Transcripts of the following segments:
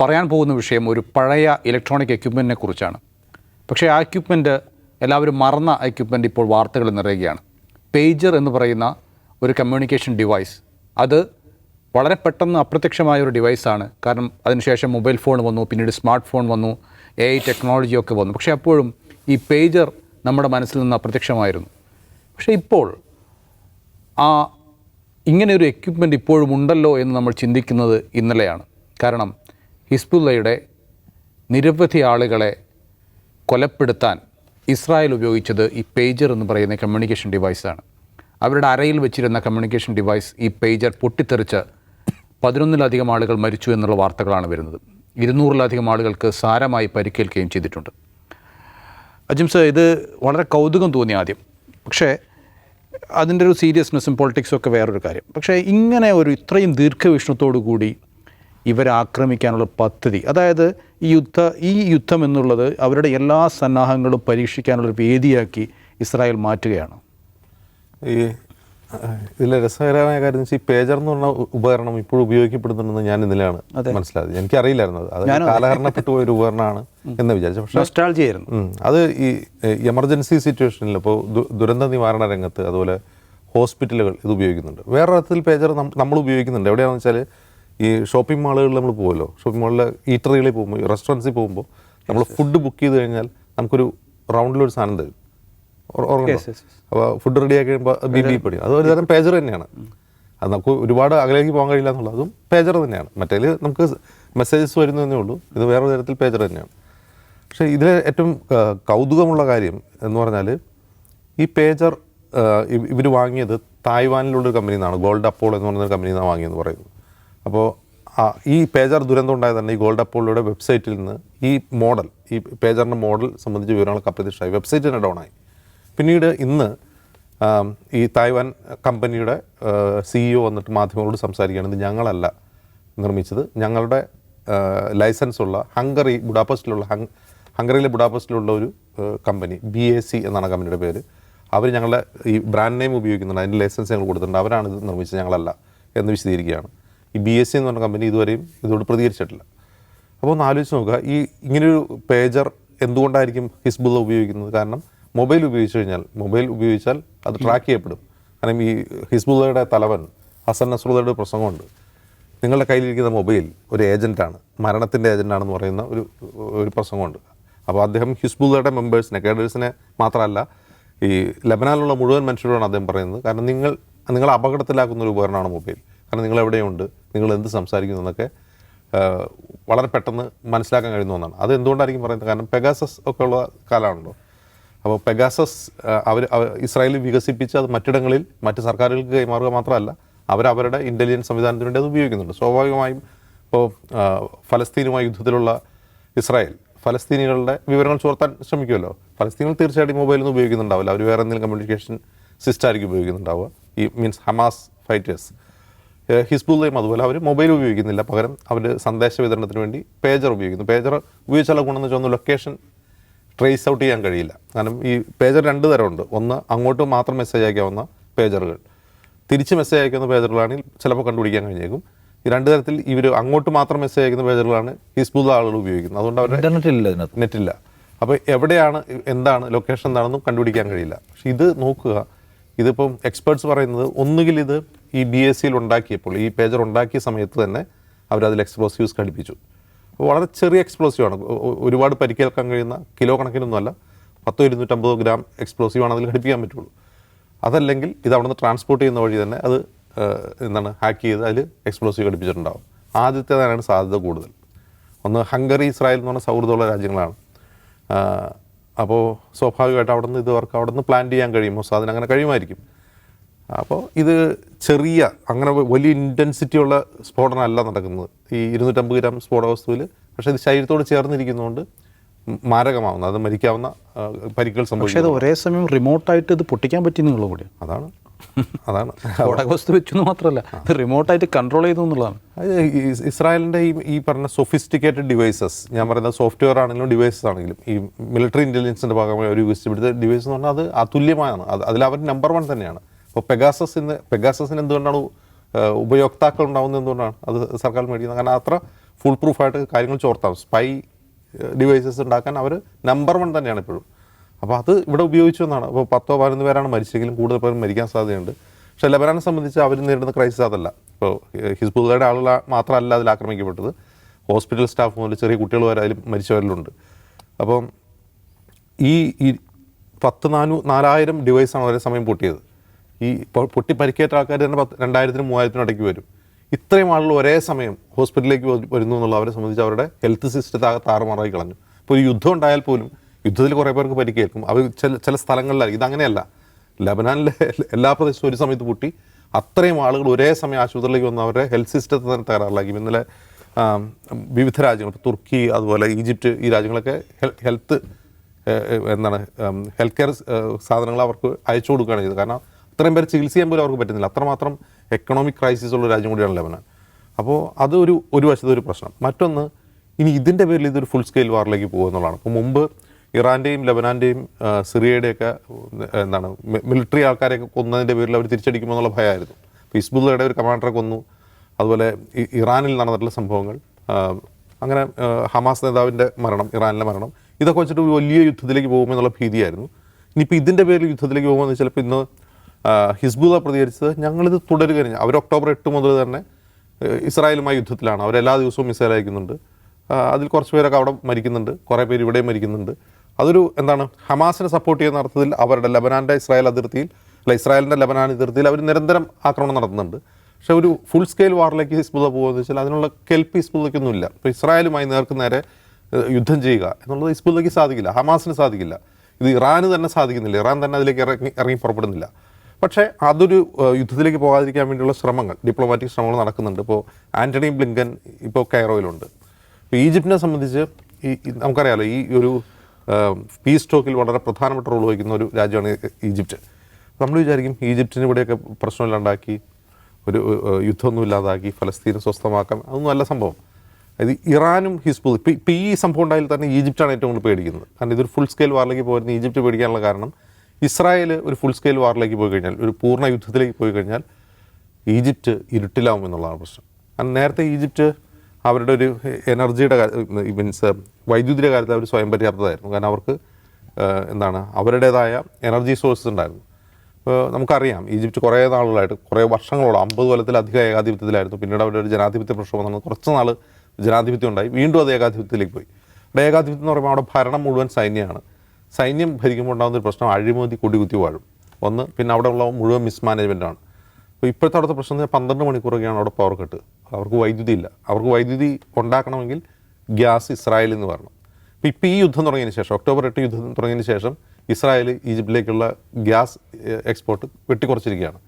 പറയാൻ പോകുന്ന വിഷയം ഒരു പഴയ ഇലക്ട്രോണിക് എക്യുപ്മെന്റിനെ കുറിച്ചാണ്. പക്ഷേ ആ എക്യുപ്മെന്റ് എല്ലാവരും മറന്ന എക്യുപ്മെന്റ് ഇപ്പോൾ വാർത്തകൾ നിറയുകയാണ്. പേജർ എന്ന് പറയുന്ന ഒരു കമ്മ്യൂണിക്കേഷൻ ഡിവൈസ് അത് വളരെ പെട്ടെന്ന് അപ്രത്യക്ഷമായ ഒരു ഡിവൈസാണ് കാരണം അതിനുശേഷം മൊബൈൽ ഫോൺ വന്നു പിന്നീട് സ്മാർട്ട് ഫോൺ വന്നു എ ഐ ടെക്നോളജിയൊക്കെ വന്നു. പക്ഷേ അപ്പോഴും ഈ പേജർ നമ്മുടെ മനസ്സിൽ നിന്ന് അപ്രത്യക്ഷമായിരുന്നു. പക്ഷേ ഇപ്പോൾ ആ ഇങ്ങനെ ഒരു എക്യുപ്മെന്റ് ഇപ്പോഴും ഉണ്ടല്ലോ എന്ന് നമ്മൾ ചിന്തിക്കുന്നത് ഇന്നലെയാണ്. കാരണം ഹിസ്ബുല്ലയുടെ നിരവധി ആളുകളെ കൊലപ്പെടുത്താൻ ഇസ്രായേൽ ഉപയോഗിച്ചത് ഈ പേജർ എന്ന് പറയുന്ന കമ്മ്യൂണിക്കേഷൻ ഡിവൈസാണ് അവരുടെ അരയിൽ വെച്ചിരുന്ന കമ്മ്യൂണിക്കേഷൻ ഡിവൈസ് ഈ പേജർ പൊട്ടിത്തെറിച്ച് പതിനൊന്നിലധികം ആളുകൾ മരിച്ചു എന്നുള്ള വാർത്തകളാണ് വരുന്നത്. ഇരുന്നൂറിലധികം ആളുകൾക്ക് സാരമായി പരിക്കേൽക്കുകയും ചെയ്തിട്ടുണ്ട്. അജിം സർ ഇത് വളരെ കൗതുകം തോന്നി ആദ്യം. പക്ഷേ അതിന്റെ ഒരു സീരിയസ്നെസ്സും പൊളിറ്റിക്സും ഒക്കെ വേറൊരു കാര്യം. പക്ഷേ ഇങ്ങനെ ഒരു ഇത്രയും ദീർഘവീക്ഷണത്തോടു കൂടി ഇവരെ ആക്രമിക്കാനുള്ള പദ്ധതി. അതായത് ഈ യുദ്ധ ഈ യുദ്ധം എന്നുള്ളത് അവരുടെ എല്ലാ സന്നാഹങ്ങളും പരീക്ഷിക്കാനുള്ള വേദിയാക്കി ഇസ്രായേൽ മാറ്റുകയാണ്. ഈ ഇതിലെ രസകരമായ കാര്യം വെച്ചാൽ ഈ പേജർ എന്ന് പറഞ്ഞ ഉപകരണം ഇപ്പോഴും ഉപയോഗിക്കപ്പെടുന്നുണ്ടെന്ന് ഞാൻ ഇന്നലെയാണ് മനസ്സിലായത്. എനിക്കറിയില്ലായിരുന്നു അത്. അത് കാലഹരണപ്പെട്ടു പോയ ഒരു ഉപകരണമാണ് എന്ന് വിചാരിച്ചു. പക്ഷേ അത് ഈ എമർജൻസി സിറ്റുവേഷനിൽ ഇപ്പോൾ ദുരന്ത നിവാരണ രംഗത്ത് അതുപോലെ ഹോസ്പിറ്റലുകൾ ഇത് ഉപയോഗിക്കുന്നുണ്ട്. വേറെ തരത്തിൽ പേജർ നമ്മൾ ഉപയോഗിക്കുന്നുണ്ട്. എവിടെയാണെന്ന് വെച്ചാൽ ഈ ഷോപ്പിംഗ് മാളുകളിൽ നമ്മൾ പോകുമല്ലോ ഷോപ്പിംഗ് മാളിലെ ഈറ്ററികളിൽ പോകുമ്പോൾ റെസ്റ്റോറന്റ്സിൽ പോകുമ്പോൾ നമ്മൾ ഫുഡ് ബുക്ക് ചെയ്ത് കഴിഞ്ഞാൽ നമുക്കൊരു റൗണ്ടിലൊരു സാധനം തരും. അപ്പോൾ ഫുഡ് റെഡി ആക്കി കഴിയുമ്പോൾ ബി ബി പടി അത് ഒരു തരം പേജർ തന്നെയാണ്. അത് നമുക്ക് ഒരുപാട് അകലേക്ക് പോകാൻ കഴിയില്ല എന്നുള്ളത് അതും പേജർ തന്നെയാണ്. മറ്റേതിൽ നമുക്ക് മെസ്സേജസ് വരുന്നു വരുന്നതേ ഉള്ളൂ. ഇത് വേറെ തരത്തിൽ പേജർ തന്നെയാണ്. പക്ഷേ ഇതിൽ ഏറ്റവും കൗതുകമുള്ള കാര്യം എന്ന് പറഞ്ഞാൽ ഈ പേജർ ഇവർ വാങ്ങിയത് തായ്വാനിലുള്ള കമ്പനിന്നാണ് നിന്നാണ് ഗോൾഡ് അപ്പോൾ എന്ന് പറയുന്ന കമ്പനിയിൽ നിന്നാണ് വാങ്ങിയെന്ന് പറയുന്നത്. അപ്പോൾ ഈ പേജർ ദുരന്തം ഉണ്ടായത് തന്നെ ഈ ഗോൾഡ് അപ്പോളയുടെ വെബ്സൈറ്റിൽ നിന്ന് ഈ മോഡൽ ഈ പേജറിന്റെ മോഡൽ സംബന്ധിച്ച വിവരങ്ങളൊക്കെ അപ്രത്യക്ഷമായി. വെബ്സൈറ്റ് തന്നെ ഡൗൺ ആയി പിന്നീട് ഇന്ന് ഈ തായ്വാൻ കമ്പനിയുടെ സിഇഒ വന്നിട്ട് മാധ്യമങ്ങളോട് സംസാരിക്കുകയാണ്. ഇത് ഞങ്ങളല്ല നിർമ്മിച്ചത്. ഞങ്ങളുടെ ലൈസൻസ് ഉള്ള ഹംഗറി ബുഡാപസ്റ്റിലുള്ള ഹങ് ഹംഗറിയിലെ ബുഡാപസ്റ്റിലുള്ള ഒരു കമ്പനി ബി എ സി എന്നാണ് കമ്പനിയുടെ പേര്. അവർ ഞങ്ങളുടെ ഈ ബ്രാൻഡ് നെയിം ഉപയോഗിക്കുന്നുണ്ട്. അതിന്റെ ലൈസൻസ് ഞങ്ങൾ കൊടുത്തിട്ടുണ്ട്. അവരാണ് ഇത് നിർമ്മിച്ചത്. ഞങ്ങളല്ല എന്ന് വിശദീകരിക്കുകയാണ്. ഈ ബി എസ് സി എന്ന് പറഞ്ഞ കമ്പനി ഇതുവരെയും ഇതോട് പ്രതികരിച്ചിട്ടില്ല. അപ്പോൾ ഒന്ന് ആലോചിച്ച് നോക്കുക ഈ ഇങ്ങനെയൊരു പേജർ എന്തുകൊണ്ടായിരിക്കും ഹിസ്ബുള്ള ഉപയോഗിക്കുന്നത്? കാരണം മൊബൈൽ ഉപയോഗിച്ച് കഴിഞ്ഞാൽ മൊബൈൽ ഉപയോഗിച്ചാൽ അത് ട്രാക്ക് ചെയ്യപ്പെടും. കാരണം ഈ ഹിസ്ബുള്ളയുടെ തലവൻ ഹസൻ നസ്രുള്ളയുടെ പ്രസംഗമുണ്ട്. നിങ്ങളുടെ കയ്യിലിരിക്കുന്ന മൊബൈൽ ഒരു ഏജന്റാണ് മരണത്തിന്റെ ഏജന്റാണെന്ന് പറയുന്ന ഒരു ഒരു പ്രസംഗമുണ്ട്. അപ്പോൾ അദ്ദേഹം ഹിസ്ബുള്ളയുടെ മെമ്പേഴ്സിനെ കേഡേഴ്സിനെ മാത്രമല്ല ഈ ലബനാനിലുള്ള മുഴുവൻ മനുഷ്യരോടാണ് അദ്ദേഹം പറയുന്നത്. കാരണം നിങ്ങൾ നിങ്ങളെ അപകടത്തിലാക്കുന്ന ഒരു ഉപകരണമാണ് മൊബൈൽ കാരണം നിങ്ങൾ എവിടെയുണ്ട്? നിങ്ങൾ എന്ത് സംസാരിക്കുന്നു എന്നൊക്കെ വളരെ പെട്ടെന്ന് മനസ്സിലാക്കാൻ കഴിയുന്ന ഒന്നാണ്. അത് എന്തുകൊണ്ടായിരിക്കും പറയുന്നത്? കാരണം പെഗാസസ് ഒക്കെ ഉള്ള കാലമാണല്ലോ. അപ്പോൾ പെഗാസസ് അവർ ഇസ്രായേലിൽ വികസിപ്പിച്ച് അത് മറ്റിടങ്ങളിൽ മറ്റ് സർക്കാരുകൾക്ക് കൈമാറുക മാത്രമല്ല അവരവരുടെ ഇന്റലിജൻസ് സംവിധാനത്തിന് വേണ്ടി അത് ഉപയോഗിക്കുന്നുണ്ട്. സ്വാഭാവികമായും ഇപ്പോൾ ഫലസ്തീനുമായി യുദ്ധത്തിലുള്ള ഇസ്രായേൽ ഫലസ്തീനികളുടെ വിവരങ്ങൾ ചോർത്താൻ ശ്രമിക്കുമല്ലോ. ഫലസ്തീനികൾ തീർച്ചയായിട്ടും മൊബൈലൊന്നും ഉപയോഗിക്കുന്നുണ്ടാവില്ല. അവർ വേറെ എന്തെങ്കിലും കമ്മ്യൂണിക്കേഷൻ സിസ്റ്റമായിരിക്കും ഉപയോഗിക്കുന്നുണ്ടാവുക. ഈ മീൻസ് ഹമാസ് ഫൈറ്റേഴ്സ് ഹിസ്ബുള്ളയും അതുപോലെ അവർ മൊബൈൽ ഉപയോഗിക്കുന്നില്ല. പകരം അവർ സന്ദേശ വിതരണത്തിന് വേണ്ടി പേജർ ഉപയോഗിക്കുന്നു. പേജർ ഉപയോഗിച്ചാലും ഗുണമെന്ന് വെച്ചാൽ ഒന്ന് ലൊക്കേഷൻ ട്രേസ് ഔട്ട് ചെയ്യാൻ കഴിയില്ല. കാരണം ഈ പേജർ രണ്ട് തരമുണ്ട്. ഒന്ന് അങ്ങോട്ട് മാത്രം മെസ്സേജ് അയക്കാവുന്ന പേജറുകൾ തിരിച്ച് മെസ്സേജ് അയക്കുന്ന പേജറുകളാണെങ്കിൽ ചിലപ്പോൾ കണ്ടുപിടിക്കാൻ കഴിഞ്ഞേക്കും. ഈ രണ്ട് തരത്തിൽ ഇവർ അങ്ങോട്ട് മാത്രം മെസ്സേജ് അയക്കുന്ന പേജറുകളാണ് ഹിസ്ബുള്ള ആളുകൾ ഉപയോഗിക്കുന്നത്. അതുകൊണ്ട് അവരുടെ ഇതിനകത്ത്. നെറ്റില്ല അപ്പോൾ എവിടെയാണ് എന്താണ് ലൊക്കേഷൻ എന്താണെന്നും കണ്ടുപിടിക്കാൻ കഴിയില്ല. പക്ഷെ ഇത് നോക്കുക. ഇതിപ്പം എക്സ്പേർട്സ് പറയുന്നത് ഒന്നുകിൽ ഇത് ഈ ബി എസ് സിയിൽ ഉണ്ടാക്കിയപ്പോൾ ഈ പേജർ ഉണ്ടാക്കിയ സമയത്ത് തന്നെ അവരതിൽ എക്സ്പ്ലോസീവ്സ് ഘടിപ്പിച്ചു. വളരെ ചെറിയ എക്സ്പ്ലോസീവ് ആണ്. ഒ- ഒ- ഒരുപാട് പരിക്കേൽക്കാൻ കഴിയുന്ന കിലോ കണക്കിനൊന്നുമല്ല പത്തോ ഇരുന്നൂറ്റമ്പതോ ഗ്രാം എക്സ്പ്ലോസീവ് ആണ് അതിൽ ഘടിപ്പിക്കാൻ പറ്റുള്ളൂ. അതല്ലെങ്കിൽ ഇത് അവിടുന്ന് ട്രാൻസ്പോർട്ട് ചെയ്യുന്ന വഴി തന്നെ അത് എന്താണ് ഹാക്ക് ചെയ്ത് അതിൽ എക്സ്പ്ലോസീവ് ഘടിപ്പിച്ചിട്ടുണ്ടാവും. ആദ്യത്തേതാണ് സാധ്യത കൂടുതൽ. ഒന്ന് ഹംഗറി ഇസ്രായേൽ എന്ന് പറഞ്ഞ സൗഹൃദമുള്ള രാജ്യങ്ങളാണ്. അപ്പോൾ സ്വാഭാവികമായിട്ട് അവിടെ നിന്ന് ഇവർക്ക് അവിടെ നിന്ന് പ്ലാൻ ചെയ്യാൻ കഴിയുമോ? സാധനം അങ്ങനെ കഴിയുമായിരിക്കും. അപ്പോൾ ഇത് ചെറിയ അങ്ങനെ വലിയ ഇന്റൻസിറ്റി ഉള്ള സ്ഫോടനമല്ല നടക്കുന്നത്. ഈ ഇരുന്നൂറ്റമ്പത് ഗ്രാം സ്ഫോട വസ്തുവിൽ പക്ഷേ ഇത് ശരീരത്തോട് ചേർന്നിരിക്കുന്നതുകൊണ്ട് മാരകമാവുന്ന അത് മരിക്കാവുന്ന പരിക്കുകൾ സംഭവിക്കും ഒരേ സമയം റിമോട്ടായിട്ട് ഇത് പൊട്ടിക്കാൻ പറ്റി നിങ്ങൾ കൂടി. അതാണ്. അതാണ്. സ്ഫോടക വസ്തു വെച്ചു എന്ന് മാത്രമല്ല റിമോട്ടായിട്ട് കൺട്രോൾ ചെയ്തു എന്നുള്ളതാണ്. ഇസ്രായേലിന്റെ ഈ ഈ പറഞ്ഞ സൊഫിസ്റ്റിക്കേറ്റഡ് ഡിവൈസസ് ഞാൻ പറയുന്ന സോഫ്റ്റ്വെയർ ആണെങ്കിലും ഡിവൈസസ് ആണെങ്കിലും ഈ മിലിറ്ററി ഇന്റലിജൻസിന്റെ ഭാഗമായി ഒരു വികസിപ്പിടുത്ത ഡിവൈസ് എന്ന് പറഞ്ഞാൽ അത് അതുല്യമാണ് അത് അതിൽ അവർ നമ്പർ വൺ തന്നെയാണ്. അപ്പോൾ പെഗാസസിന് പെഗാസസിന് എന്തുകൊണ്ടാണ് ഉപയോക്താക്കൾ ഉണ്ടാവുന്നത് എന്തുകൊണ്ടാണ്? അത് സർക്കാർ മേടിക്കുന്നത് കാരണം അത്ര ഫുൾ പ്രൂഫായിട്ട് കാര്യങ്ങൾ ചോർത്താം. സ്പൈ ഡിവൈസസ് ഉണ്ടാക്കാൻ അവർ നമ്പർ വൺ തന്നെയാണ് ഇപ്പോഴും. അപ്പോൾ അത് ഇവിടെ ഉപയോഗിച്ചു എന്നാണ്. അപ്പോൾ പത്തോ പതിനൊന്ന് പേരാണ് മരിച്ചെങ്കിലും കൂടുതൽ പേർ മരിക്കാൻ സാധ്യതയുണ്ട്. പക്ഷേ ലബനാനെ സംബന്ധിച്ച് അവർ നേരിടുന്ന ക്രൈസിസ് അതല്ല. ഇപ്പോൾ ഹിസ്ബുള്ളയുടെ ആളുകൾ മാത്രമല്ല അതിൽ ആക്രമിക്കപ്പെട്ടത്. ഹോസ്പിറ്റൽ സ്റ്റാഫ് മുതൽ ചെറിയ കുട്ടികൾ വരെ അതിൽ മരിച്ചവരിലുണ്ട്. അപ്പം ഈ പത്ത് നാനൂ നാലായിരം ഡിവൈസാണ് ഒരേ സമയം പൊട്ടിയത്. ഈ പൊട്ടി പരിക്കേറ്റ ആൾക്കാർ തന്നെ പത്ത് രണ്ടായിരത്തിനും മൂവായിരത്തിനും ഇടയ്ക്ക് വരും. ഇത്രയും ആളുകൾ ഒരേ സമയം ഹോസ്പിറ്റലിലേക്ക് വരുന്നു എന്നുള്ള അവരെ സംബന്ധിച്ച് അവരുടെ ഹെൽത്ത് സിസ്റ്റത്തെ താറുമാറായി കളഞ്ഞു. ഇപ്പോൾ ഒരു യുദ്ധം ഉണ്ടായാൽ പോലും യുദ്ധത്തിൽ കുറേ പേർക്ക് പരിക്കേൽക്കും. അവർ ചില ചില സ്ഥലങ്ങളിലായി ഇതങ്ങനെയല്ല ലബനാനിലെ എല്ലാ പ്രദേശവും ഒരു സമയത്ത് പൊട്ടി അത്രയും ആളുകൾ ഒരേ സമയം ആശുപത്രിയിലേക്ക് വന്ന് അവരുടെ ഹെൽത്ത് സിസ്റ്റത്തെ തന്നെ തകരാറിലാക്കി. ഇന്നലെ വിവിധ രാജ്യങ്ങൾ ഇപ്പോൾ തുർക്കി അതുപോലെ ഈജിപ്റ്റ് ഈ രാജ്യങ്ങളൊക്കെ ഹെൽ- ഹെൽത്ത് എന്താണ് ഹെൽത്ത് കെയർ സാധനങ്ങൾ അവർക്ക് അയച്ചു കൊടുക്കുകയാണ് ചെയ്തത്. കാരണം അത്രയും പേര് ചികിത്സ ചെയ്യാൻ പോലും അവർക്ക് പറ്റുന്നില്ല. അത്രമാത്രം എക്കണോമിക് ക്രൈസിസ് ഉള്ള രാജ്യം കൂടിയാണ് ലെബനാൻ. അപ്പോൾ അത് ഒരു വശത്തെ ഒരു പ്രശ്നം. മറ്റൊന്ന് ഇനി ഇതിന്റെ പേരിൽ ഇതൊരു ഫുൾ സ്കെയിൽ വാറിലേക്ക് പോകുന്നതാണ് അപ്പോൾ മുമ്പ് ഇറാന്റെയും ലബനാന്റെയും സിറിയയുടെയൊക്കെ എന്താണ് മിലിറ്ററി ആൾക്കാരെയൊക്കെ കൊന്നതിന്റെ പേരിൽ അവർ തിരിച്ചടിക്കുമോ എന്നുള്ള ഭയമായിരുന്നു ഇപ്പോൾ ഹിസ്ബുള്ളയുടെ ഒരു കമാൻഡറെ കൊന്നു. അതുപോലെ ഇറാനിൽ നടന്നിട്ടുള്ള സംഭവങ്ങൾ അങ്ങനെ ഹമാസ് നേതാവിന്റെ മരണം ഇറാനിലെ മരണം ഇതൊക്കെ വെച്ചിട്ട് വലിയ യുദ്ധത്തിലേക്ക് പോകുമെന്നുള്ള ഭീതിയായിരുന്നു. ഇനിയിപ്പോൾ ഇതിന്റെ പേരിൽ യുദ്ധത്തിലേക്ക് പോകുമെന്ന് ചിലപ്പോൾ ഇന്ന് ഹിസ്ബുള്ള പ്രതികരിച്ചത് ഞങ്ങളിത് തുടരുക അവർ ഒക്ടോബർ എട്ട് മുതൽ തന്നെ ഇസ്രായേലുമായി യുദ്ധത്തിലാണ്. അവരെല്ലാ ദിവസവും മിസൈൽ അയക്കുന്നുണ്ട്. അതിൽ കുറച്ച് പേരൊക്കെ അവിടെ മരിക്കുന്നുണ്ട്. കുറേ പേര് ഇവിടെയും മരിക്കുന്നുണ്ട്. അതൊരു എന്താണ് ഹമാസിനെ സപ്പോർട്ട് ചെയ്യുന്ന അർത്ഥത്തിൽ അവരുടെ ലബനാന്റെ ഇസ്രായേൽ അതിർത്തിയിൽ അല്ല ഇസ്രായേലിന്റെ ലബനാൻ അതിർത്തിയിൽ അവർ നിരന്തരം ആക്രമണം നടത്തുന്നുണ്ട്. പക്ഷേ ഒരു ഫുൾ സ്കെയിൽ വാറിലേക്ക് ഹിസ്ബുള്ള പോകുമെന്ന് വെച്ചാൽ അതിനുള്ള കെൽപ്പ് ഹിസ്ബുള്ളയ്ക്കൊന്നുമില്ല. ഇപ്പോൾ ഇസ്രായേലുമായി നേർക്ക് നേരെ യുദ്ധം ചെയ്യുക എന്നുള്ളത് ഹിസ്ബുള്ളയ്ക്ക് സാധിക്കില്ല ഹമാസിന് സാധിക്കില്ല. ഇത് ഇറാന് തന്നെ സാധിക്കുന്നില്ല. ഇറാൻ തന്നെ അതിലേക്ക് ഇറങ്ങി ഇറങ്ങി പുറപ്പെടുന്നില്ല. പക്ഷേ അതൊരു യുദ്ധത്തിലേക്ക് പോകാതിരിക്കാൻ വേണ്ടിയുള്ള ശ്രമങ്ങൾ ഡിപ്ലോമാറ്റിക് ശ്രമങ്ങൾ നടക്കുന്നുണ്ട്. ഇപ്പോൾ ആന്റണി ബ്ലിങ്കൻ ഇപ്പോൾ കൈറോയിലുണ്ട് ഇപ്പോൾ ഈജിപ്തിനെ സംബന്ധിച്ച് ഈ നമുക്കറിയാമല്ലോ ഈ ഒരു പീസ് ടോക്കിൽ വളരെ പ്രധാനപ്പെട്ട റോൾ വഹിക്കുന്ന ഒരു രാജ്യമാണ് ഈജിപ്റ്റ്. നമ്മൾ വിചാരിക്കും ഈജിപ്തിന് ഇവിടെയൊക്കെ പ്രശ്നമില്ലാണ്ടാക്കി ഒരു യുദ്ധമൊന്നും ഇല്ലാതാക്കി ഫലസ്തീനെ സ്വസ്ഥമാക്കാം അതൊന്നും അല്ല സംഭവം. അത് ഇറാനും ഹിസ്ബുൾ ഇപ്പം ഇപ്പം ഈ സംഭവം ഉണ്ടായാൽ തന്നെ ഈജിപ്റ്റാണ് ഏറ്റവും കൂടുതൽ പേടിക്കുന്നത്. കാരണം ഇതൊരു ഫുൾ സ്കെയിൽ വാറിലേക്ക് പോയിരുന്ന ഈജിപ്റ്റ് പേടിക്കാനുള്ള കാരണം ഇസ്രായേൽ ഒരു ഫുൾ സ്കെയിൽ വാറിലേക്ക് പോയി കഴിഞ്ഞാൽ ഒരു പൂർണ യുദ്ധത്തിലേക്ക് പോയി കഴിഞ്ഞാൽ ഈജിപ്റ്റ് ഇരുട്ടിലാവും എന്നുള്ളതാണ് പ്രശ്നം. കാരണം നേരത്തെ ഈജിപ്റ്റ് അവരുടെ ഒരു എനർജിയുടെ മീൻസ് വൈദ്യുതിയുടെ കാര്യത്തിൽ അവർ സ്വയം പര്യാപ്തമായിരുന്നു കാരണം അവർക്ക് എന്താണ് അവരുടേതായ എനർജി സോഴ്സസ് ഉണ്ടായിരുന്നു. ഇപ്പോൾ നമുക്കറിയാം ഈജിപ്റ്റ് കുറേ നാളുകളായിട്ട് കുറേ വർഷങ്ങളോളം അമ്പത് കൊല്ലത്തിലധികം ഏകാധിപത്യത്തിലായിരുന്നു. പിന്നീട് അവരുടെ ഒരു ജനാധിപത്യ പ്രശ്നം വന്നു കുറച്ച് നാൾ ജനാധിപത്യം ഉണ്ടായി. വീണ്ടും അത് ഏകാധിപത്യത്തിലേക്ക് പോയി. ഏകാധിപത്യം എന്ന് പറയുമ്പോൾ അവിടെ ഭരണം മുഴുവൻ സൈന്യമാണ്. സൈന്യം ഭരിക്കുമ്പോൾ ഉണ്ടാകുന്ന ഒരു പ്രശ്നം അഴിമതി കൊടികുത്തി വാഴും. ഒന്ന് പിന്നെ അവിടെ ഉള്ള മുഴുവൻ മിസ്മാനേജ്മെന്റാണ് അപ്പോൾ ഇപ്പോഴത്തെ അവിടുത്തെ പ്രശ്നം എന്ന് പന്ത്രണ്ട് മണിക്കൂറൊക്കെയാണ് അവിടെ പവർ കട്ട് അവർക്ക് വൈദ്യുതി ഇല്ല. അവർക്ക് വൈദ്യുതി ഉണ്ടാക്കണമെങ്കിൽ ഗ്യാസ് ഇസ്രായേലിൽ നിന്ന് വരണം. അപ്പോൾ ഇപ്പോൾ ഈ യുദ്ധം തുടങ്ങിയതിന് ശേഷം ഒക്ടോബർ എട്ട് യുദ്ധം തുടങ്ങിയതിന് ശേഷം ഇസ്രായേൽ ഈജിപ്തിലേക്കുള്ള ഗ്യാസ് എക്സ്പോർട്ട് വെട്ടിക്കുറച്ചിരിക്കുകയാണ്.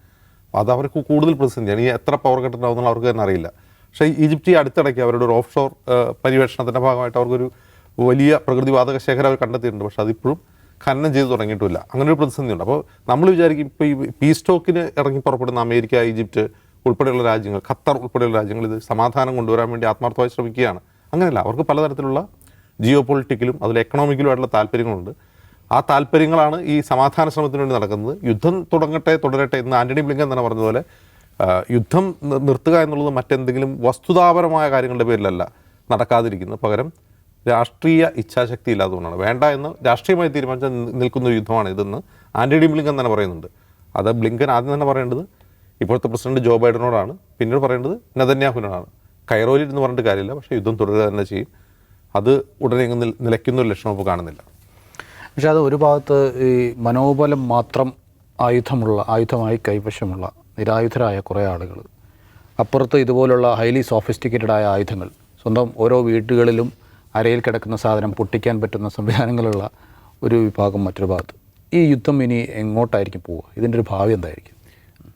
അത് അവർക്ക് കൂടുതൽ പ്രതിസന്ധിയാണ്. ഈ എത്ര പവർ കട്ട് ഉണ്ടാവുന്നുള്ള അവർക്ക് തന്നെ അറിയില്ല. പക്ഷേ ഈജിപ്റ്റ് അടുത്തിടയ്ക്ക് അവരുടെ ഒരു ഓഫ് ഷോർ പര്യവേഷണത്തിന്റെ ഭാഗമായിട്ട് അവർക്കൊരു വലിയ പ്രകൃതിവാതക ശേഖരം അവർ കണ്ടെത്തിയിട്ടുണ്ട്. പക്ഷേ അതിപ്പോഴും ഖനനം ചെയ്ത് തുടങ്ങിയിട്ടില്ല. അങ്ങനെ ഒരു പ്രതിസന്ധിയുണ്ട്. അപ്പോൾ നമ്മൾ വിചാരിക്കും ഇപ്പോൾ ഈ പീ സ്റ്റോക്കിന് ഇറങ്ങി പുറപ്പെടുന്ന അമേരിക്ക ഈജിപ്റ്റ് ഉൾപ്പെടെയുള്ള രാജ്യങ്ങൾ ഖത്തർ ഉൾപ്പെടെയുള്ള രാജ്യങ്ങൾ ഇത് സമാധാനം കൊണ്ടുവരാൻ വേണ്ടി ആത്മാർത്ഥമായി ശ്രമിക്കുകയാണ്. അങ്ങനെയല്ല അവർക്ക് പലതരത്തിലുള്ള ജിയോ പൊളിറ്റിക്കലും അതിൽ എക്കണോമിക്കലുമായിട്ടുള്ള താല്പര്യങ്ങളുണ്ട്. ആ താല്പര്യങ്ങളാണ് ഈ സമാധാന ശ്രമത്തിന് വേണ്ടി നടക്കുന്നത്. യുദ്ധം തുടങ്ങട്ടെ തുടരട്ടെ എന്ന് ആന്റണി ബ്ലിങ്കൻ തന്നെ പറഞ്ഞതുപോലെ യുദ്ധം നിർത്തുക എന്നുള്ളത് മറ്റെന്തെങ്കിലും വസ്തുതാപരമായ കാര്യങ്ങളുടെ പേരിലല്ല നടക്കാതിരിക്കുന്നത്. പകരം രാഷ്ട്രീയ ഇച്ഛാശക്തി ഇല്ലാത്തതുകൊണ്ടാണ്. വേണ്ട എന്ന് രാഷ്ട്രീയമായി തീരുമാനിച്ച നിൽക്കുന്ന ഒരു യുദ്ധമാണ് ഇതെന്ന് ആന്റണി ബ്ലിങ്കൻ തന്നെ പറയുന്നുണ്ട്. അത് ബ്ലിങ്കൻ ആദ്യം തന്നെ പറയേണ്ടത് ഇപ്പോഴത്തെ പ്രസിഡന്റ് ജോ ബൈഡനോടാണ്. പിന്നീട് പറയേണ്ടത് നെതന്യാഹുവിനോടാണ്. കൈറോലിൽ എന്ന് പറഞ്ഞിട്ട് കാര്യമില്ല. പക്ഷേ യുദ്ധം തുടരുക തന്നെ ചെയ്യും. അത് ഉടനെ നിലയ്ക്കുന്ന ഒരു ലക്ഷണം ഇപ്പോൾ കാണുന്നില്ല. പക്ഷെ അത് ഒരു ഭാഗത്ത് ഈ മനോബലം മാത്രം ആയുധമുള്ള ആയുധമായി കൈവശമുള്ള നിരായുധരായ കുറേ ആളുകൾ അപ്പുറത്ത് ഇതുപോലുള്ള ഹൈലി സോഫിസ്റ്റിക്കേറ്റഡ് ആയ ആയുധങ്ങൾ. സ്വന്തം ഓരോ വീടുകളിലും അരയിൽ കിടക്കുന്ന സാധനം പൊട്ടിക്കാൻ പറ്റുന്ന സംവിധാനങ്ങളുള്ള ഒരു വിഭാഗം മറ്റൊരു ഭാഗത്ത്. ഈ യുദ്ധം ഇനി എങ്ങോട്ടായിരിക്കും പോവുക? ഇതിന്റെ ഒരു ഭാവി എന്തായിരിക്കും?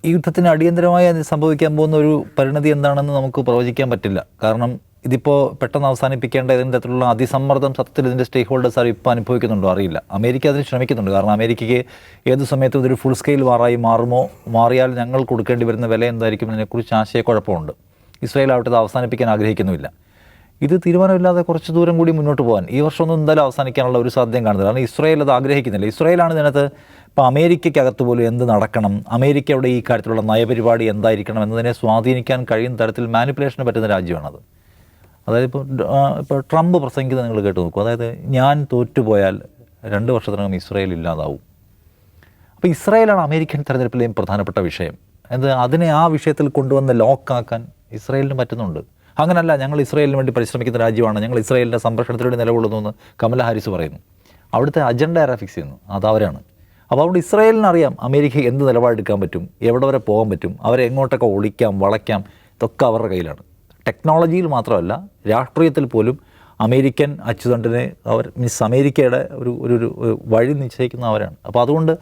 ഈ യുദ്ധത്തിന് അടിയന്തരമായി സംഭവിക്കാൻ പോകുന്ന ഒരു പരിണതി എന്താണെന്ന് നമുക്ക് പ്രവചിക്കാൻ പറ്റില്ല. കാരണം ഇതിപ്പോൾ പെട്ടെന്ന് അവസാനിപ്പിക്കേണ്ട ഏതെങ്കിലും തരത്തിലുള്ള അതിസമ്മർദ്ദം സത്യത്തിൽ ഇതിന്റെ സ്റ്റേക്ക് ഹോൾഡേഴ്സ് ഇപ്പോൾ അനുഭവിക്കുന്നുണ്ടോ അറിയില്ല. അമേരിക്ക അതിന് ശ്രമിക്കുന്നുണ്ട്. കാരണം അമേരിക്കയ്ക്ക് ഏത് സമയത്തും ഇതൊരു ഫുൾ സ്കെയിൽ വാറായി മാറുമോ? മാറിയാൽ ഞങ്ങൾ കൊടുക്കേണ്ടി വരുന്ന വില എന്തായിരിക്കും ഇതിനെക്കുറിച്ച് ആശയക്കുഴപ്പമുണ്ട്. ഇസ്രായേൽ ആവട്ടെ അത് അവസാനിപ്പിക്കാൻ ആഗ്രഹിക്കുന്നുമില്ല. ഇത് തീരുമാനമില്ലാതെ കുറച്ച് ദൂരം കൂടി മുന്നോട്ട് പോകാൻ ഈ വർഷം വർഷമൊന്നും എന്തായാലും അവസാനിക്കാനുള്ള ഒരു സാധ്യതയും കാണുന്നില്ല. കാരണം ഇസ്രായേൽ അത് ആഗ്രഹിക്കുന്നില്ല. ഇസ്രായേലാണ് ഇതിനകത്ത് ഇപ്പോൾ അമേരിക്കയ്ക്കകത്ത് പോലും എന്ത് നടക്കണം? അമേരിക്കയുടെ ഈ കാര്യത്തിലുള്ള നയപരിപാടി എന്തായിരിക്കണം എന്നതിനെ സ്വാധീനിക്കാൻ കഴിയുന്ന തരത്തിൽ മാനിപ്പുലേഷന് പറ്റുന്ന രാജ്യമാണത്. അതായത് ഇപ്പോൾ ഇപ്പോൾ ട്രംപ് പ്രസംഗിക്കുന്നത് നിങ്ങൾ കേട്ട് നോക്കും. അതായത് ഞാൻ തോറ്റുപോയാൽ രണ്ട് വർഷത്തിനകം ഇസ്രായേൽ ഇല്ലാതാവും. അപ്പോൾ ഇസ്രായേലാണ് അമേരിക്കൻ തെരഞ്ഞെടുപ്പിലെയും പ്രധാനപ്പെട്ട വിഷയം. അത് അതിനെ ആ വിഷയത്തിൽ കൊണ്ടുവന്ന് ലോക്കാക്കാൻ ഇസ്രായേലിന് പറ്റുന്നുണ്ട്. അങ്ങനല്ല ഞങ്ങൾ ഇസ്രയേലിന് വേണ്ടി പരിശ്രമിക്കുന്ന രാജ്യമാണ്. ഞങ്ങൾ ഇസ്രയേലിന്റെ സംരക്ഷണത്തിന് വേണ്ടി നിലകൊള്ളുന്നു എന്ന് കമല ഹാരിസ് പറയുന്നു. അവിടുത്തെ അജണ്ട ആരാ ഫിക്സ് ചെയ്യുന്നു? അത് അവരാണ്. അപ്പോൾ അതുകൊണ്ട് ഇസ്രായേലിന് അറിയാം അമേരിക്ക എന്ത് നിലപാടെടുക്കാൻ പറ്റും എവിടെ വരെ പോകാൻ പറ്റും അവരെ എങ്ങോട്ടൊക്കെ ഒളിക്കാം വളയ്ക്കാം ഇതൊക്കെ അവരുടെ കയ്യിലാണ്. ടെക്നോളജിയിൽ മാത്രമല്ല രാഷ്ട്രീയത്തിൽ പോലും അമേരിക്കൻ അച്ചുതണ്ടിനെ അവർ മീൻസ് അമേരിക്കയുടെ ഒരു ഒരു വഴി നിശ്ചയിക്കുന്ന അവരാണ്. അപ്പോൾ അതുകൊണ്ട്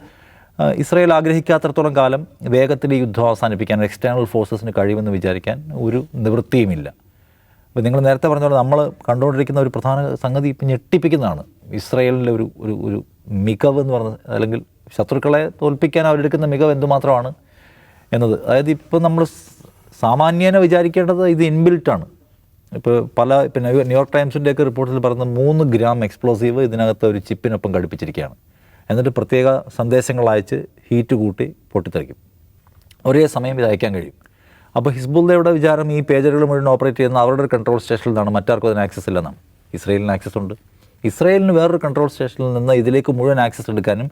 ഇസ്രയേൽ ആഗ്രഹിക്കാത്തടത്തോളം കാലം വേഗത്തിൽ യുദ്ധം അവസാനിപ്പിക്കാൻ എക്സ്റ്റേണൽ ഫോഴ്സസിന് കഴിയുമെന്ന് വിചാരിക്കാൻ ഒരു നിവൃത്തിയുമില്ല. അപ്പോൾ നിങ്ങൾ നേരത്തെ പറഞ്ഞ പോലെ നമ്മൾ കണ്ടുകൊണ്ടിരിക്കുന്ന ഒരു പ്രധാന സംഗതി ഇപ്പം ഞെട്ടിപ്പിക്കുന്നതാണ്. ഇസ്രയേലിന്റെ ഒരു ഒരു ഒരു മികവ് എന്ന് പറഞ്ഞ അല്ലെങ്കിൽ ശത്രുക്കളെ തോൽപ്പിക്കാൻ അവരെടുക്കുന്ന മികവ് എന്തുമാത്രമാണ് എന്നത്. അതായത് ഇപ്പം നമ്മൾ സാമാന്യേന വിചാരിക്കേണ്ടത് ഇത് ഇൻബിൽട്ടാണ് ഇപ്പോൾ പല പിന്നെ ന്യൂയോർക്ക് ടൈംസിന്റെയൊക്കെ റിപ്പോർട്ടിൽ പറയുന്ന മൂന്ന് ഗ്രാം എക്സ്പ്ലോസീവ് ഇതിനകത്ത് ഒരു ചിപ്പിനൊപ്പം ഘടിപ്പിച്ചിരിക്കുകയാണ്. എന്നിട്ട് പ്രത്യേക സന്ദേശങ്ങൾ അയച്ച് ഹീറ്റ് കൂട്ടി പൊട്ടിത്തെറിക്കും. ഒരേ സമയം ഇത് അയക്കാൻ കഴിയും. അപ്പോൾ ഹിസ്ബുള്ളയുടെ വിചാരം ഈ പേജറുകൾ മുഴുവൻ ഓപ്പറേറ്റ് ചെയ്യുന്ന അവരുടെ കൺട്രോൾ സ്റ്റേഷനിൽ നിന്നാണ് മറ്റാർക്കും അതിന് ആക്സസ് ഇല്ലെന്നാണ്. ഇസ്രയേലിന് ആക്സസ് ഉണ്ട്. ഇസ്രയേലിന് വേറൊരു കൺട്രോൾ സ്റ്റേഷനിൽ നിന്ന് ഇതിലേക്ക് മുഴുവൻ ആക്സസ് എടുക്കാനും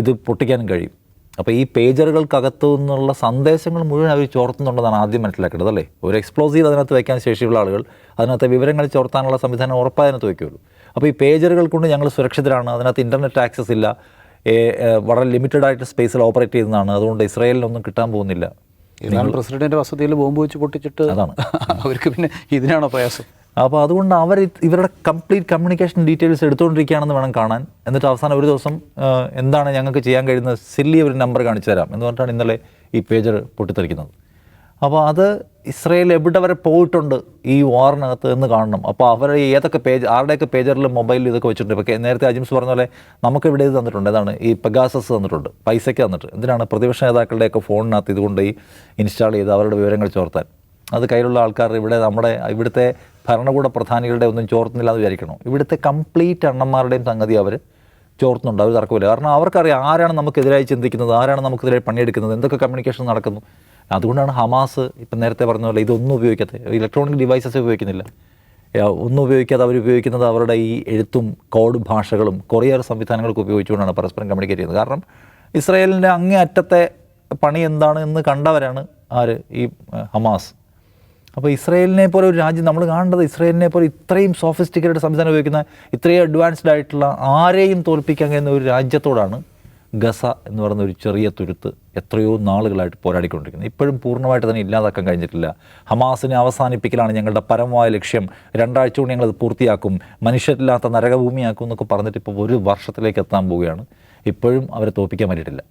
ഇത് പൊട്ടിക്കാനും കഴിയും. അപ്പോൾ ഈ പേജറുകൾക്കകത്തു നിന്നുള്ള സന്ദേശങ്ങൾ മുഴുവൻ അവർ ചോർത്തുന്നുണ്ടെന്നാണ് ആദ്യം മനസ്സിലാക്കേണ്ടത് അല്ലേ? ഒരു എക്സ്പ്ലോസീവ് അതിനകത്ത് വയ്ക്കാൻ ശേഷിയുള്ള ആളുകൾ അതിനകത്ത് വിവരങ്ങൾ ചോർത്താനുള്ള സംവിധാനം ഉറപ്പായി അതിനകത്ത് വയ്ക്കുകയുള്ളൂ അപ്പോൾ ഈ പേജറുകൾ കൊണ്ട് ഞങ്ങൾ സുരക്ഷിതരാണ്. അതിനകത്ത് ഇന്റർനെറ്റ് ആക്സസ് ഇല്ല. വളരെ ലിമിറ്റഡ് ആയിട്ട് സ്പേസിൽ ഓപ്പറേറ്റ് ചെയ്യുന്നതാണ്. അതുകൊണ്ട് ഇസ്രയേലിനൊന്നും കിട്ടാൻ പോകുന്നില്ല. ഇറാൻ പ്രസിഡന്റിന്റെ വസതിയിൽ ബോംബ് വെച്ച് പൊട്ടിച്ചിട്ട് അതാണ്. അവർക്ക് പിന്നെ ഇതിനാണോ പ്രയാസം? അപ്പോൾ അതുകൊണ്ട് അവർ ഇവരുടെ കംപ്ലീറ്റ് കമ്മ്യൂണിക്കേഷൻ ഡീറ്റെയിൽസ് എടുത്തുകൊണ്ടിരിക്കുകയാണെന്ന് വേണം കാണാൻ. എന്നിട്ട് അവസാനം ഒരു ദിവസം എന്താണ് ഞങ്ങൾക്ക് ചെയ്യാൻ കഴിയുന്നത്? സില്ലി ഒരു നമ്പർ കാണിച്ചു തരാം എന്ന് പറഞ്ഞിട്ടാണ് ഇന്നലെ ഈ പേജർ പൊട്ടിത്തെറിക്കുന്നത്. അപ്പോൾ അത് ഇസ്രയേൽ എവിടെ വരെ പോയിട്ടുണ്ട് ഈ വാറിനകത്ത് എന്ന് കാണണം. അപ്പോൾ അവർ ഏതൊക്കെ പേജ് ആരുടെയൊക്കെ പേജറിൽ മൊബൈലിൽ ഇതൊക്കെ വെച്ചിട്ടുണ്ട്? ഇപ്പോൾ നേരത്തെ അജിംസ് പറഞ്ഞ പോലെ നമുക്ക് ഇവിടെ ഇത് തന്നിട്ടുണ്ട്. ഏതാണ് ഈ പെഗാസസ് തന്നിട്ടുണ്ട്. പൈസയ്ക്ക് തന്നിട്ട്. എന്തിനാണ്? പ്രതിപക്ഷ നേതാക്കളുടെയൊക്കെ ഫോണിനകത്ത് ഇതുകൊണ്ട് ഈ ഇൻസ്റ്റാൾ ചെയ്ത് അവരുടെ വിവരങ്ങൾ ചോർത്താൻ. അത് കയ്യിലുള്ള ആൾക്കാർ ഇവിടെ നമ്മുടെ ഇവിടുത്തെ ഭരണകൂട പ്രധാനികളുടെ ഒന്നും ചോർത്തുന്നില്ല എന്ന് വിചാരിക്കണം? ഇവിടുത്തെ കംപ്ലീറ്റ് അണ്ണന്മാരുടെയും സംഗതി അവർ ചോർത്തുന്നുണ്ട്. അവർ തർക്കമില്ല. കാരണം അവർക്കറിയാം ആരാണ് നമുക്കെതിരായി ചിന്തിക്കുന്നത് ആരാണ് നമുക്കെതിരായി പണിയെടുക്കുന്നത് എന്തൊക്കെ കമ്മ്യൂണിക്കേഷൻ നടക്കുന്നു. അതുകൊണ്ടാണ് ഹമാസ് ഇപ്പം നേരത്തെ പറഞ്ഞ പോലെ ഇതൊന്നും ഉപയോഗിക്കാത്ത ഇലക്ട്രോണിക് ഡിവൈസസ് ഉപയോഗിക്കുന്നില്ല. ഒന്നും ഉപയോഗിക്കാതെ അവർ ഉപയോഗിക്കുന്നത് അവരുടെ ഈ എഴുത്തും കോഡ് ഭാഷകളും കൊറിയർ സംവിധാനങ്ങളൊക്കെ ഉപയോഗിച്ചുകൊണ്ടാണ് പരസ്പരം കമ്മ്യൂണിക്കേറ്റ് ചെയ്യുന്നത്. കാരണം ഇസ്രായേലിന്റെ അങ്ങേ അറ്റത്തെ പണി എന്താണ് എന്ന് കണ്ടവരാണ് ആര്? ഈ ഹമാസ്. അപ്പോൾ ഇസ്രയേലിനെ പോലെ ഒരു രാജ്യം നമ്മൾ കാണേണ്ടത് ഇസ്രയേലിനെ പോലെ ഇത്രയും സോഫിസ്റ്റിക്കേറ്റഡ് സംവിധാനം ഉപയോഗിക്കുന്ന ഇത്രയും അഡ്വാൻസ്ഡ് ആയിട്ടുള്ള ആരെയും തോൽപ്പിക്കാൻ കഴിയുന്ന ഒരു രാജ്യത്തോടാണ് ഗസ എന്ന് പറയുന്ന ഒരു ചെറിയ തുരുത്ത് എത്രയോ നാളുകളായിട്ട് പോരാടിക്കൊണ്ടിരിക്കുന്നത് ഇപ്പോഴും പൂർണമായിട്ട് തന്നെ ഇല്ലാതാക്കാൻ കഴിഞ്ഞിട്ടില്ല. ഹമാസിനെ അവസാനിപ്പിക്കലാണ് ഞങ്ങളുടെ പരമമായ ലക്ഷ്യം. രണ്ടാഴ്ച കൊണ്ട് ഞങ്ങളത് പൂർത്തിയാക്കും. മനുഷ്യരില്ലാത്ത നരകഭൂമിയാക്കും എന്നൊക്കെ പറഞ്ഞിട്ട് ഇപ്പോൾ ഒരു വർഷത്തിലേക്ക് എത്താൻ പോവുകയാണ്. ഇപ്പോഴും അവരെ തോപ്പിക്കാൻ പറ്റിയിട്ടില്ല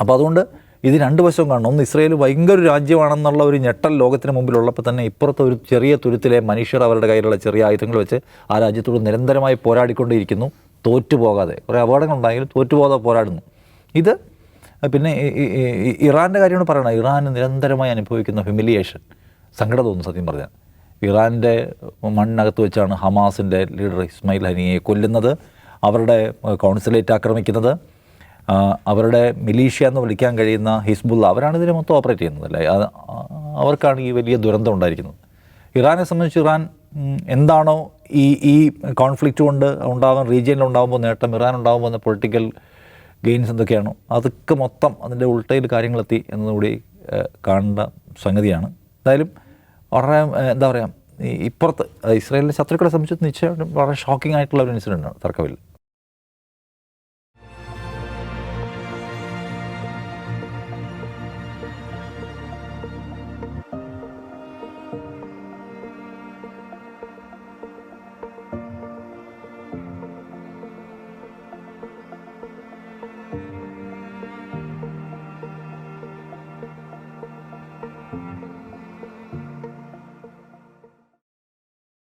അപ്പോൾ അതുകൊണ്ട് ഇത് രണ്ട് വശവും കാണണം. ഒന്ന് ഇസ്രയേൽ ഭയങ്കര രാജ്യമാണെന്നുള്ള ഒരു ഞെട്ടൽ ലോകത്തിന് മുമ്പിലുള്ളപ്പോൾ തന്നെ ഇപ്പുറത്തെ ഒരു ചെറിയ തുരുത്തിലെ മനുഷ്യർ അവരുടെ കയ്യിലുള്ള ചെറിയ ആയുധങ്ങൾ വെച്ച് ആ രാജ്യത്തോട് നിരന്തരമായി പോരാടിക്കൊണ്ടേയിരിക്കുന്നു. തോറ്റുപോകാതെ. കുറേ അപകടങ്ങളുണ്ടായെങ്കിലും തോറ്റുപോകാതെ പോരാടുന്നു. ഇത് പിന്നെ ഇറാന്റെ കാര്യമാണ് പറയണം ഇറാൻ നിരന്തരമായി അനുഭവിക്കുന്ന ഹ്യൂമിലിയേഷൻ സങ്കടം തോന്നുന്നു സത്യം പറഞ്ഞാൽ. ഇറാന്റെ മണ്ണിനകത്ത് വെച്ചാണ് ഹമാസിന്റെ ലീഡർ ഇസ്മായിൽ ഹനിയെ കൊല്ലുന്നത്. അവരുടെ കോൺസുലേറ്റ് ആക്രമിക്കുന്നത്. അവരുടെ മിലീഷ്യ എന്ന് വിളിക്കാൻ കഴിയുന്ന ഹിസ്ബുള്ള അവരാണ് ഇതിനെ മൊത്തം ഓപ്പറേറ്റ് ചെയ്യുന്നത് അല്ലേ? അവർക്കാണ് ഈ വലിയ ദുരന്തം ഉണ്ടായിരിക്കുന്നത്. ഇറാനെ സംബന്ധിച്ച് ഇറാൻ എന്താണോ ഈ ഈ കോൺഫ്ലിക്റ്റ് കൊണ്ട് ഉണ്ടാകുന്ന റീജിയനിൽ ഉണ്ടാകുമ്പോൾ നേട്ടം ഇറാൻ ഉണ്ടാകുമ്പോൾ പൊളിറ്റിക്കൽ ഗെയിൻസ് എന്തൊക്കെയാണോ അതൊക്കെ മൊത്തം അതിന്റെ ഉൾട്ടയിൽ കാര്യങ്ങളെത്തി എന്നതുകൂടി കാണേണ്ട സംഗതിയാണ്. എന്തായാലും വളരെ എന്താ പറയുക ഈ ഇപ്പുറത്ത് ഇസ്രായേലിന്റെ ശത്രുക്കളെ സംബന്ധിച്ച് നിശ്ചയമായിട്ടും വളരെ ഷോക്കിംഗ് ആയിട്ടുള്ള ഒരു ഇൻസിഡന്റാണ് തർക്കമില്ല